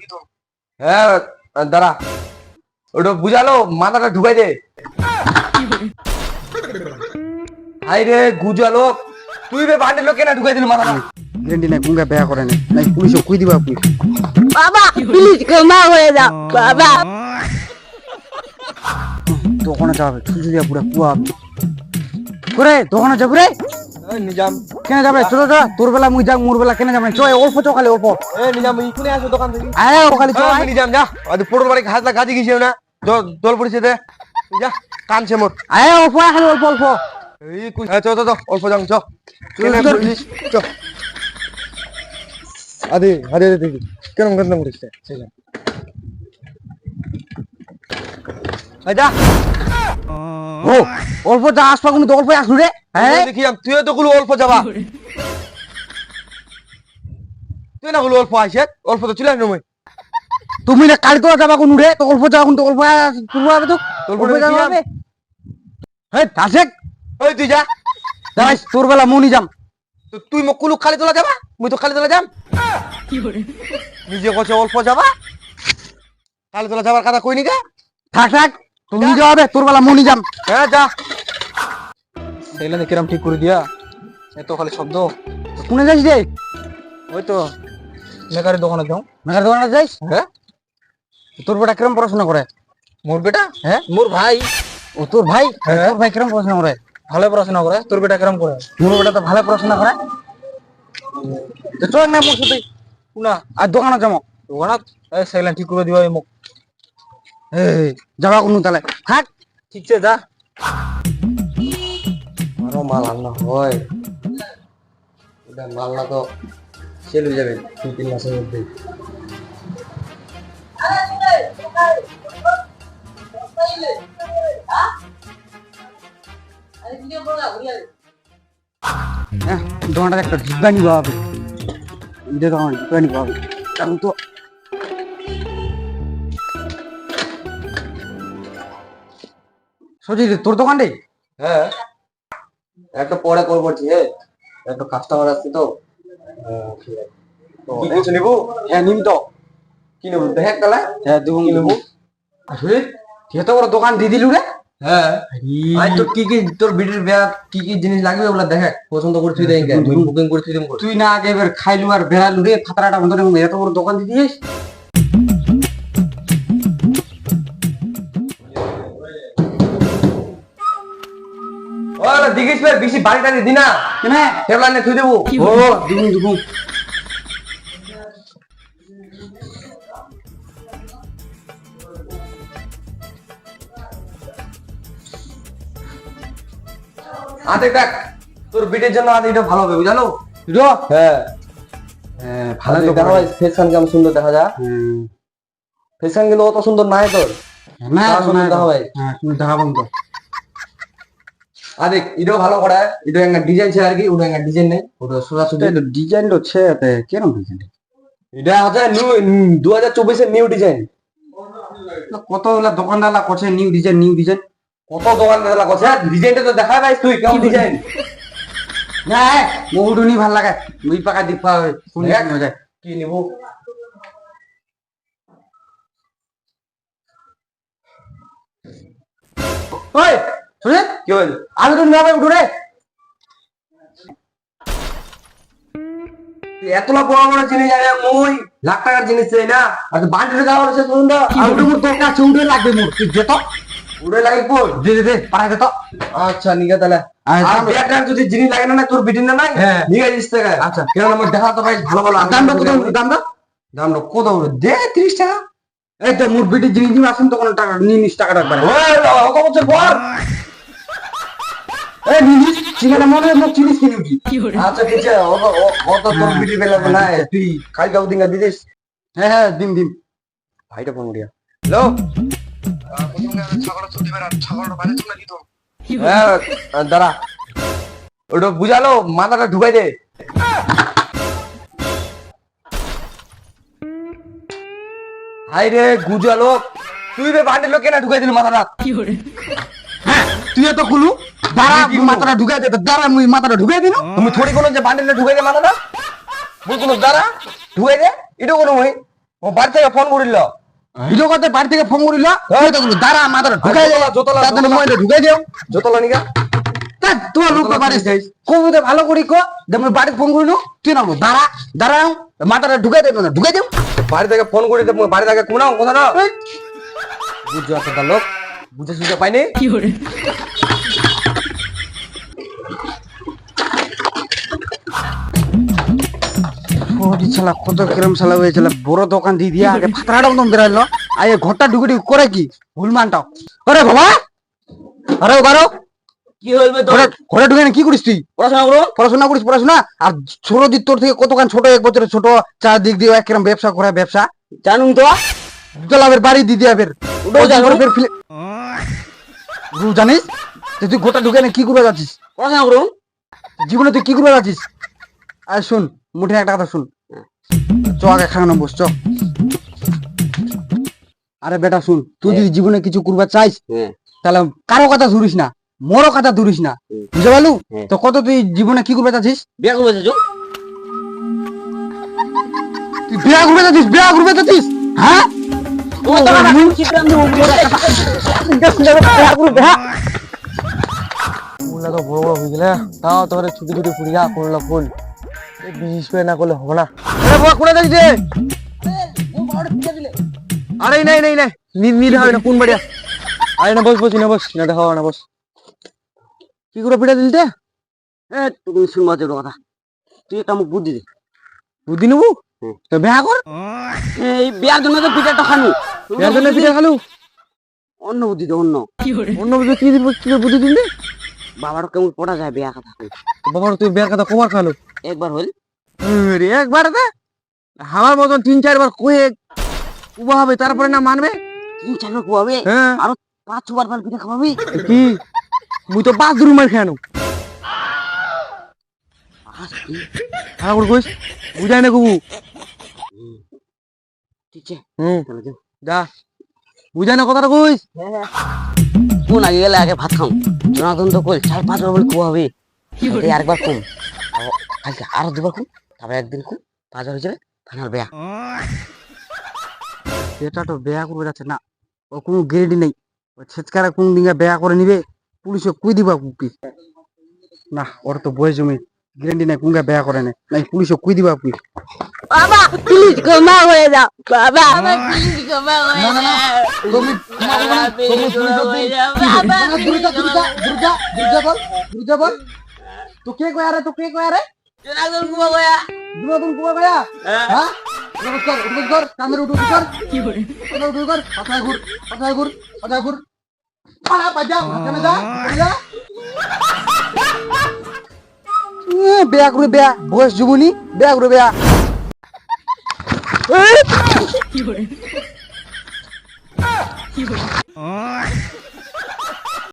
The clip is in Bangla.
দিত হ্যাঁ দাঁড়া। ওটা বুঝালো মাথাটা ঢুকাই দে। হাই রে গুজালো তুই বে বান্ডেল কেনা ঢুকাই দিলি মাথাটা? গ্যারেন্টি নাই বেয়া করে নাই নাই কই দিবা আপনি? বাবা প্লিজ ক্ষমা করে দাও বাবা। দোকানে যাবে ছুটি দিয়া পুরা কুয়া করে দোকানে যাব রে নিজাম। কেন যাবে? চলো যা তোর বেলা মুই যাক মোর বেলা কেন যাবে? চো অল্প চো খালি অল্প। এ নিজাম ইকুনে আসো দোকান থেকে। আরে ও খালি চো নিজাম যা। আজ পোড়র বাড়ি না দল পড়েছে দে। যা কানছে মোর। আরে অল্প খালি অল্প অল্প। এই কুই চ চ চ অল্প যাং চ। চ। আদি আদি আদি দেখি কেন গন্ধ করিস আই যা। ও অল্প যা আসবা কোনো অল্প আসলু রে হ্যাঁ? দেখি তুই তো গুলো অল্প যাবা। তুই না গুলো অল্প আইছে অল্প তো চলে মই। তুমি না যাবা কোনো রে তো অল্প যাবা কোনো অল্প তুলবা হবে তো। অল্প যাবা হ্যাঁ ওই তুই যা। যাই তোর বেলা মনি যাম। তো তুই মোক কুলু খালি তোলা যাবা? মুই তো খালি তোলা যাম। নিজে কছে অল্প যাবা। খালি তোলা যাবার কথা কই নি কা? থাক থাক। তুমি হবে তোর বেলা মনি যাম হ্যাঁ যা। কিরম ঠিক করে দিয়া? এত খালি শব্দ। কোনে যাইস রে? ওই তো মেকারের দোকানে যাও। দোকানে যাইস হ্যাঁ। তোর বেটা কিরম পড়াশোনা করে? মোর বেটা? হ্যাঁ। মোর ভাই। ও তোর ভাই? হ্যাঁ। তোর ভাই কিরম পড়াশোনা করে? ভালো পড়াশোনা করে। তোর বেটা কিরম করে? মোর বেটা তো ভালো পড়াশোনা করে। তো চল না মোর সাথে। না আর দোকানে যাব। দোকানত এই সেগুলা ঠিক করে দিবা এই মোক যাবা কোনো তাহলে থাক। ঠিক আছে যা। আরও মাল আনলা হয়। এটা মাল না তো সেল হয়ে যাবে দুই তিন মাসের মধ্যে হ্যাঁ দোকানটা একটা ডিব্বা নিবা হবে দোকান ডিব্বা নিবা হবে কারণ তো সজি তোর দোকান হ্যাঁ। একটা পরে কল করছি হ্যাঁ একটা কাস্টমার আসছে তো। তো কিছু নিবো? হ্যাঁ নিম তো। কি নেব? দেখ তাহলে। হ্যাঁ দেবো কি নেব? আসলে তো বড় দোকান দিয়ে দিলু রে? হ্যাঁ। আই তোর কি কি তোর বিটির ব্যাগ কি কি জিনিস লাগবে ওগুলা দেখ। পছন্দ করে তুই দেখ বুকিং করে তুই তুই না আগে এবার খাইলু আর বেড়ালু রে ফাতরাটা মতো এত বড় দোকান দিয়ে দিয়েছিস? দিগিস ভাই বেশি বাড়ি কেন? নে দেবো। ও দুবু দুবু। আতে দেখ তোর বিটের জন্য আতে এটা ভালো হবে বুঝালো? হ্যাঁ। হ্যাঁ ভালো দেখা হয় ফেশন কেমন সুন্দর দেখা যায়। হুম ফেশন কিন্তু অত সুন্দর নাই তোর। না হ্যাঁ, সুন্দর দেখা হয়। হ্যাঁ সুন্দর দেখাবো তো ভালো করা। এটা একটা ডিজাইন ছে আর কি ওটা একটা ডিজাইন নেই। ওটা সোজা সুজি ডিজাইন তো ছে তে কেরম ডিজাইন এটা হচ্ছে নিউ দু হাজার চব্বিশের নিউ ডিজাইন কতগুলা দোকানদারলা করছে নিউ ডিজাইন নিউ ডিজাইন কত দোকান দাদা কথা ডিজাইনটা তো দেখা ভাই তুই কেমন ডিজাইন না বহু নি ভালো লাগে। মুই পাকা দিপা শুনি। মজা। কি নিব? ওই! কি বড় বড় জিনিস মুই লাখ টাকার চাই না। আর তো লাগবে মোর। তুই যেত উড়ে লাগে পড় দে দে দে পাড়া দে তো। আচ্ছা নিগে তাহলে। আর আর দাম- ব্যাটার যদি জিনিস লাগে না তোর বিটিন না নাই? হ্যাঁ। টাকা আচ্ছা। কেন আমার দেখা তো ভাই ভালো ভালো দামটা কত দাম? দা কত দে 30 টাকা। এই তো মোর বিটি জিনিস আসেন তো কোনো টাকা নিনিস টাকা রাখবে বছর পর? এই মনে হয় কিনি আচ্ছা ঠিক অত তোর বিটি বেলা না তুই খাই গাও দিঙ্গা দিদিস হ্যাঁ হ্যাঁ দিম দিম। ভাইটা ফোন করিয়া হ্যালো হ্যাঁ দাঁড়া। ওটা বুঝালো মাথাটা ঢুকাই দে। হাই রে গুজালো তুই বে বান্ডেল কেনা ঢুকাই দিলি মাথাটা? হ্যাঁ তুই তো কুলু দাঁড়া মাথাটা ঢুকাই দে দাঁড়া মুই মাথাটা ঢুকাই দিন। তুমি থোড়ি কোনো যে বান্ডেলে ঢুকাই দে মাথাটা। মুই কোনো দাঁড়া ঢুকাই দে এটা কোনো মুই। ও বাড়ি থেকে ফোন করিল। ভিডিও করতে বাড়ি থেকে ফোন করিল হ্যাঁ। দাঁড়া মাথাটা ঢুকাই দে। জোতলা, জোতলা, জন্য জোতলা। ঢুকাই দিও। যতলা নিগা। তা তোমার লোক জোতলা বাড়ি যাইস। কবুতে ভালো করি কো যেমন বাড়ি ফোন করিল তুই না দাঁড়া দাঁড়াও মাথাটা ঢুকাই দে দিও। বাড়ি থেকে ফোন করি মুই বাড়ি থেকে কোনাও কথা না বুঝছ একটা লোক? বুঝে সুঝে পাইনি? ওই শালা কত কিরম শালা হয়েছিল বড় দোকান দিয়ে দিয়ে আগে ফাতরাটা মতন বেরাইলো। আর এই ঘরটা ঢুকে ঢুকে করে কি? ভুল মানটাও আরে বাবা! আরে বারো! কি হইবে তোর? ঘরে ঢুকে না কি করিস তুই? পড়াশোনা করো? পড়াশোনা করিস পড়াশোনা? আর ছোট দিক তোর থেকে কতখান ছোট এক বছরের ছোট চার দিক দিয়ে একরকম ব্যবসা করে ব্যবসা? জানুম তো। জলাবের বাড়ি দিদি আবের। ফিলে জানিস তুই গোটা ঢুকে না কি করবে যাচ্ছিস পড়াশোনা করো জীবনে তুই কি করবে যাচ্ছিস আর শুন মুঠে একটা কথা শুন। চ আগে খাওয়ানো বস চ। আরে বেটা শুন তুই যদি জীবনে কিছু করবা চাইস হ্যাঁ। তাহলে কারও কথা ধরিস না মোরও কথা ধরিস না। বুঝতে পারলু? হ্যাঁ। তো কত তুই জীবনে কি করবে চাচ্ছিস বিয়া করবে চাচু তুই বিয়া করবে চাচ্ছিস বিয়া করবে চাচ্ছিস হ্যাঁ? ফুলটা তো বড় বড় হয়ে গেলে তাও তোর ছুটি ছুটি ফুড়িয়া করল ফুল বিশেষ করে না করলে হবে না আরে নাই নাই নাই নিলে হবে না কোন বাড়িয়া আরে না বস বস না বস না দেখা না বস কি করে পিঠা দিলতে এ তুমি শুনবা তো কথা তুই একটা মুখ বুদ্ধি দে বুদ্ধি নেব। তো বিয়া কর এই বিয়ার জন্য তো পিঠাটা খানু বিয়ার জন্য পিঠা খালু? অন্য বুদ্ধি দে অন্য। অন্য বুদ্ধি কি দিব কি বুদ্ধি দিলে বাবার কেমন পড়া যায় বিয়া কথা বাবার তুই বিয়ার কথা কবার খালো? একবার হইল। একবার দে। আমার মতন তিন চারবার কয়ে উবা হবে তারপরে না মানবে? তিন চার লোক খাওয়াবে হ্যাঁ। আরও পাঁচ ছবার পাল পিঠা খাওয়াবি? কি? মুই তো খেয়ানো খারাপ করে কইস বুঝাই না কুবু। ঠিক আছে। হুম। যা। বুঝাই না কথাটা কইস কোন আগে গেলে আগে ভাত খাও। জনাতন তো কইল চার পাঁচ বার খাওয়াবে এই আরেকবার কম। কালকে আরও দুবার কম তারপরে একদিন কম পাঁচ হয়ে যাবে ফাইনাল বিয়া। এটা তো বেয়া করবে যাচ্ছে না। ও কোনো গ্যারেন্টি নেই। ও ছেচকারা কোন দিন বেয়া করে নিবে পুলিশে কুই দিবা কুপি না ওর তো বয়স জমি। গ্যারেন্টি নাই কোন বেয়া করে না নাই পুলিশে কুই দিবা কুই বাবা প্লিজ ক্ষমা হয়ে যাও বাবা আমার প্লিজ ক্ষমা হয়ে যাও তুমি হয়ে যাও বাবা দুর্গা দুর্গা দুর্গা দুর্গা বল দুর্গা বল তো কে কয় আরে তো কে কয় জনাতন কুমা গয়া দুর্গা তুমি কুয়া গয়া হ্যাঁ নমস্কার নমস্কার কামের উঠু কর কি করে উঠু কর পাছায় ঘুর পাছায় ঘুর পাছায় ঘুর পালা বাজা কেন যা যা বেয়া করে বেয়া। বয়স যুবনি বেয়া করে বেয়া। কি